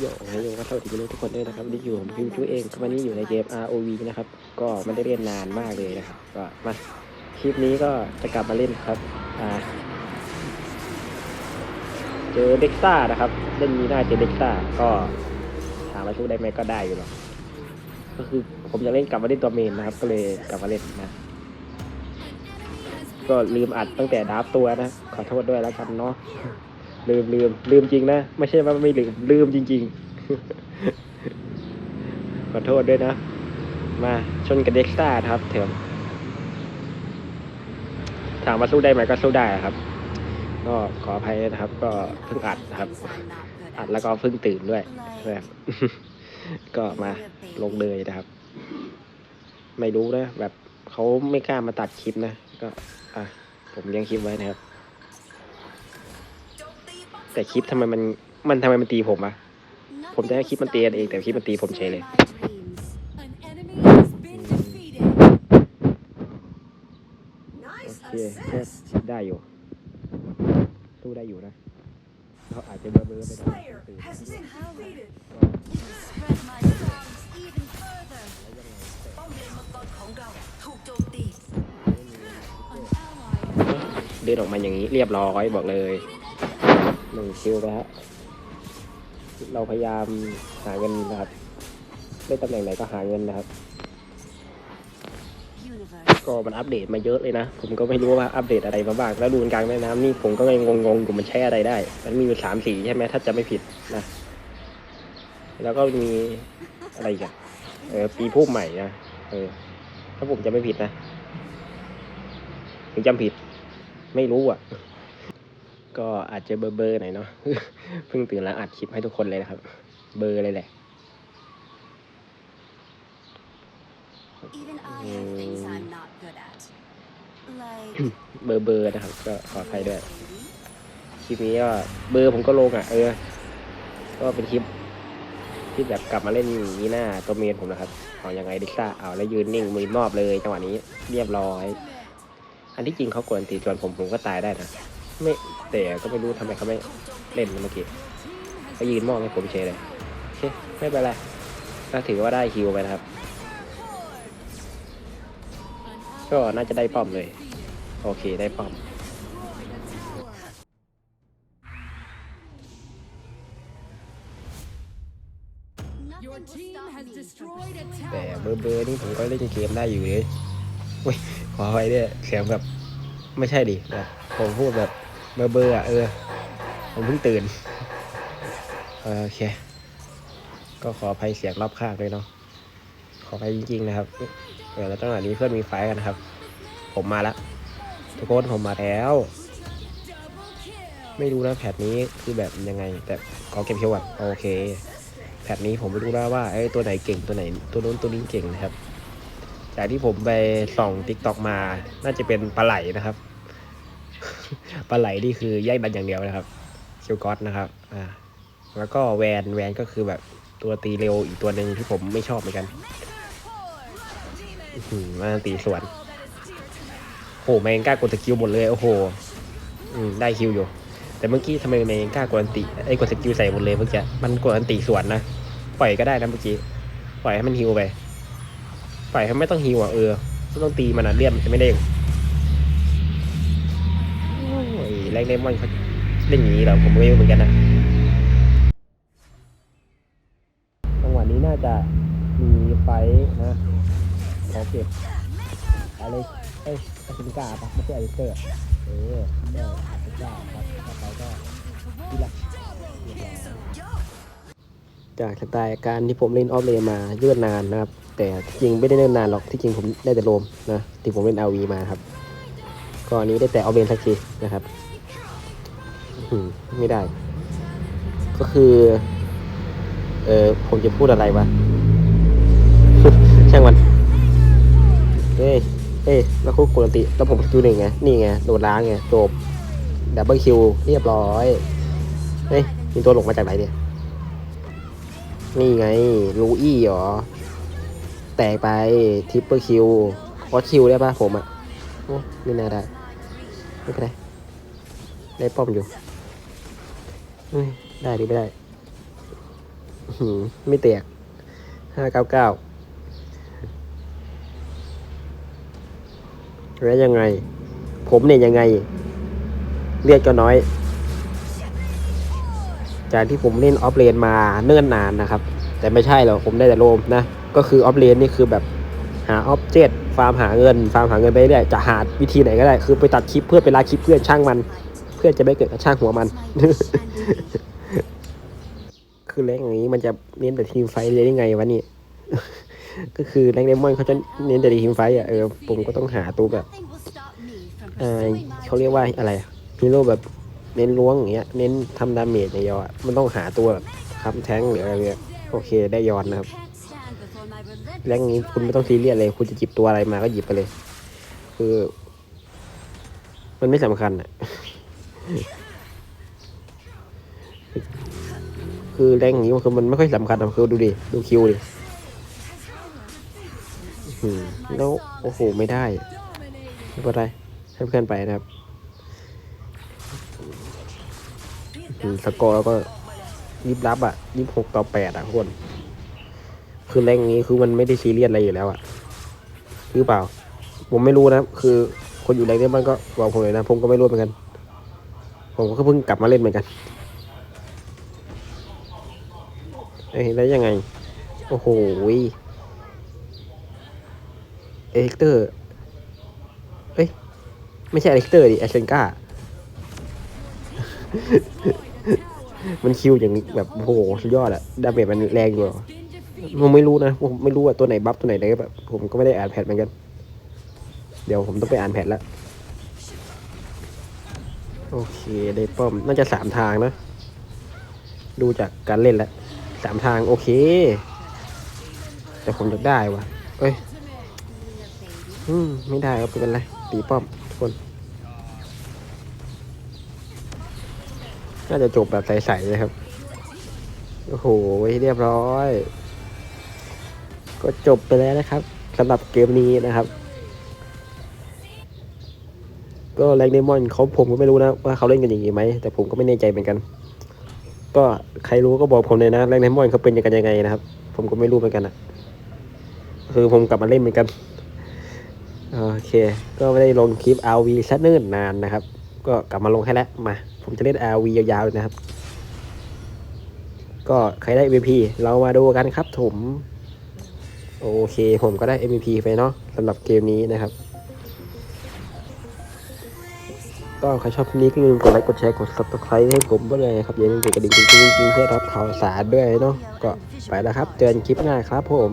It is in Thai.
โยให้โยก็สวัสดีทุกคนด้วยนะครับนี่อยู่ผมพิมพ์ชูเองวันนี้อยู่ในเกม ROV นะครับ ก็ไม่ได้เล่นนานมากเลยนะครับ ก็มาคลิปนี้ก็จะกลับมาเล่นครับ อ่า เจอเด็กซ่านะครับ เล่นมีหน้าเจอเด็กซ่าก็ถามว่าสู้ได้ไหมก็ได้อยู่หรอกก็คือผมจะเล่นกลับมาเล่นตัวเมนนะครับ ก็เลยกลับมาเล่นนะ ก็ลืมอัดตั้งแต่ดับตัวนะ ขอโทษด้วยแล้วกันเนาะ ลืมลืมลืมจริงนะ ไม่ใช่ว่าไม่ลืม ลืมจริง ๆ ขอโทษด้วยนะ มาชนกับเด็กซ่าครับเถอะถามว่าสู้ได้ไหมก็สู้ได้ครับ ก็ขออภัยนะครับ ก็เพิ่งอัดนะครับ อัดแล้วก็เพิ่งตื่นด้วยนะครับก็มาลงเลยนะครับ ไม่รู้นะแบบเขาไม่กล้ามาตัดคลิปนะ ก็ อะ ผมเลี้ยงคลิปไว้นะครับ แต่คลิปทำไมมันมันทำไมมันตีผมอะผมจะให้คลิปมันตีกันเองแต่คลิปมันตีผมเฉยเลย โอเคก็ได้อยู่สู้ได้อยู่นะเขาอาจจะเบลื้อมเลนมังกรขอราถูกโจมตี An ally เดินออกมาอย่างนี้เรียบร้อยบอกเลย หนึ่งคิวไปฮะเราพยายามหาเงินนะครับได้ตำแหน่งไหนก็หาเงินนะครับ Universe ก็มันอัปเดตมาเยอะเลยนะ ผมก็ไม่รู้ว่าอัปเดตอะไรมาบ้าง แล้วดูกลางแม่น้ำนี่ผมก็ยังงงๆอยู่มันใช้อะไรได้ มันมีอยู่สามสีใช่ไหมถ้าจะไม่ผิดนะ แล้วก็มีอะไรอีกันเออปีผู้ใหม่นะ เออ ถ้าผมจะไม่ผิดนะถึงจำผิด ไม่รู้อะ ก็อาจจะเบอร์เบอร์หน่อยเนาะเพิ่งตื่นแล้วอัดคลิปให้ทุกคนเลยนะครับ เบอร์เลยแหละ even I have things I'm not good at like เบอร์เบอร์นะครับ ก็ขออภัยด้วยคลิปนี้ก็เบอร์ผมก็ลงอะ เออ ก็เป็นคลิปที่แบบกลับมาเล่นอย่างนี้หน้าตัวเมนผมนะครับเอายังไงดิซ่าเอาแล้วยืนนิ่งมือมอบเลยจังหวะนี้เรียบร้อย อันที่จริงเขากวนตีจวนผมผมก็ตายได้นะ ไม่แต่ก็ไม่รู้ทำไมเขาไม่เล่นเมื่อกี้เขายืนมอบให้ผมเฉยเลยโอเคไม่เป็นไรก็ถือว่าได้คิวไปนะครับ ก็น่าจะได้ป้อมเลย โอเคได้ป้อม Your team has destroyed a แต่ tower. เบอร์เบอร์นี่ผมก็เล่นเกมได้อยู่เลยเว้ยขอไว้เนี่ยเสียงแบบ ไม่ใช่ดิแบบผมพูดแบบ เบอร์เบอร์อะเออ ผมเพิ่งตื่น โอเค ก็ขออภัยเสียงรอบข้างด้วยเนาะ ขออภัยจริงๆนะครับ เออแล้วจังหวะนี้เพื่อนมีไฟกันนะครับ ผมมาแล้วทุกคนผมมาแล้ว ไม่รู้นะแพทนี้คือแบบยังไง แต่ขอเก็บเคียวก่อนโอเค แพทนี้ผมไม่รู้แล้วว่าไอ้ตัวไหนเก่งตัวไหน ตัวนู้นตัวนี้เก่งนะครับ จากที่ผมไปส่องติ๊กต็อกมา น่าจะเป็นปลาไหลนะครับ ปลาไหลนี่คือแยกดันอย่างเดียวนะครับคิวก๊อตนะครับ อ่า แล้วก็แวนแวนก็คือแบบตัวตีเร็วอีกตัวหนึ่งที่ผมไม่ชอบเหมือนกันมาตีสวนโหแมงกล้ากดสกิลหมดเลยโอ้โหได้คิวอยู่ แต่เมื่อกี้ทำไมแมงกล้ากดอันติไอ้กดสกิลใส่หมดเลยเมื่อกี้มันกดอันติสวนนะปล่อยก็ได้นะเมื่อกี้ปล่อยให้มันฮิวไปปล่อยให้ไม่ต้องฮิวอะเออไม่ต้องตีมันอะเลี่ยมจะไม่เด้ แรกเล่มอนเขาเล่นอย่างนี้เหรอผมไม่รู้เหมือนกันนะจังหวะนี้น่าจะมีไฟนะขอเก็บอะไรเอ้ยอาซินกาปะไม่ใช่ไอเตอร์เออได้อาซินกาครับต่อไปก็ที่ละจากสไตล์การที่ผมเล่นออฟเลนมาเยืดนานนะครับ แต่จริงไม่ได้เล่นนานหรอกที่จริงผมได้แต่โรมนะที่ผมเล่นอาวีมาครับก็อันนี้ได้แต่ออฟเลนสักทีนะครับ ไม่ได้ ก็คือ เออผมจะพูดอะไรวะ ช่างมันเฮ้ยเฮ้ยแล้วคุกกดอันติแล้วผมสกิลหนึ่งไง นี่ไง โดนล้างไง จบ ดับเบิลคิว เรียบร้อย เฮ้ย มีตัวหลงมาจากไหนเนี่ย นี่ไง ลูอี้เหรอ แตกไป ทริปเปอร์คิว คอสคิวได้ปะผมอะโอ้ไม่น่าได้ ไม่เป็นไรได้ป้อมอยู่ เฮ้ยได้หรือไม่ได้ไม่แตกห้าเก้าเก้าแล้วยังไง ผมเนี่ยยังไง เลือดก็น้อย จากที่ผมเล่นออฟเลนมาเนิ่นนานนะครับ แต่ไม่ใช่หรอกผมได้แต่โลมนะ ก็คือออฟเลนนี่คือแบบหาออบเจกต์ฟาร์มหาเงิน ฟาร์มหาเงินไปเรื่อยจะหาวิธีไหนก็ได้ คือไปตัดคลิปเพื่อนไปลาคลิปเพื่อนช่างมัน พื่อจะไม่เกิดกับช่างหัวมัน คือแรงอย่างนี้มันจะเน้นแต่ทีมไฟเลยได้ไงวะนี่ ก็คือแรงเดมอนเขาจะเน้นแต่ทีมไฟอะเออผมก็ต้องหาตัวแบบเอ่อเขาเรียกว่าอะไรฮีโร่แบบเน้นล้วงอย่างเงี้ย เน้นทำดาเมจอย่างเดียวอะมันต้องหาตัวแบบคำแท้งหรืออะไรเงี้ยโอเคได้ยอนนะครับแรงนี้คุณไม่ต้องซีเรียสเลย คุณจะหยิบตัวอะไรมาก็หยิบไปเลย คือ มันไม่สำคัญอะ คือแรงนี้มันคือมันไม่ค่อยสำคัญอะคือดูดิ ดูคิวดิแล้ว โอ้โห ไม่ได้ ไม่เป็นไรให้เพื่อนไปนะครับอื้อหือสกอร์ก็ยิบรับอะยิบหกต่อแปดอะคน คือแรงนี้คือมันไม่ได้ซีเรียสอะไรอยู่แล้วอะหรือเปล่า ผมไม่รู้นะ คือคนอยู่แรงนี้มันก็บอกผมเลยนะ ผมก็ไม่รู้เหมือนกัน ผมก็เพิ่งกลับมาเล่นเหมือนกันเอ้ยแล้วยังไง โอ้โหเอลิกเตอร์ เอ้ย ไม่ใช่อเล็กเตอร์ดิแอชเซนกามันคิวอย่างแบบโอ้โหสุดยอดอะดาเมจมันแรงอยู่ผมไม่รู้นะ ผมไม่รู้ว่าตัวไหนบัฟตัวไหนอะไรแบบ ผมก็ไม่ได้อ่านแพทเหมือนกัน เดี๋ยวผมต้องไปอ่านแพทแล้ว โอเคได้ป้อมน่าจะสามทางนะ ดูจากการเล่นแล้วสามทางโอเค แต่ผมอยากได้วะเอ้ยอืมไม่ได้ครับไม่เป็นไรตีป้อมทุกคน น่าจะจบแบบใสๆเลยครับ โอ้โหเรียบร้อย ก็จบไปแล้วนะครับสำหรับเกมนี้นะครับ ก็แรงเดมอนเขาผมก็ไม่รู้นะว่าเขาเล่นกันอย่างนี้ไหมแต่ผมก็ไม่แน่ใจเหมือนกัน ก็ใครรู้ก็บอกผมเลยนะแรงเดมอนเขาเป็นยังไงยังไงนะครับ ผมก็ไม่รู้เหมือนกันอะคือผมกลับมาเล่นเหมือนกันโอเค ก็ไม่ได้ลงคลิป RV ซะเนิ่นนานนะครับ ก็กลับมาลงให้แล้วมา ผมจะเล่น RV ยาวๆนะครับ ก็ใครได้ MVP เรามาดูกันครับผม โอเค ผมก็ได้ MVP ไปเนาะสำหรับเกมนี้นะครับ ก็ใครชอบคลิปนี้ก็อย่าลืมกดไลค์กดแชร์กด subscribe ให้ผมด้วยนะครับอย่าลืมกดกระดิ่งจริงๆเพื่อรับข่าวสารด้วยเนาะก็ไปแล้วครับ เจอกันคลิปหน้าครับผม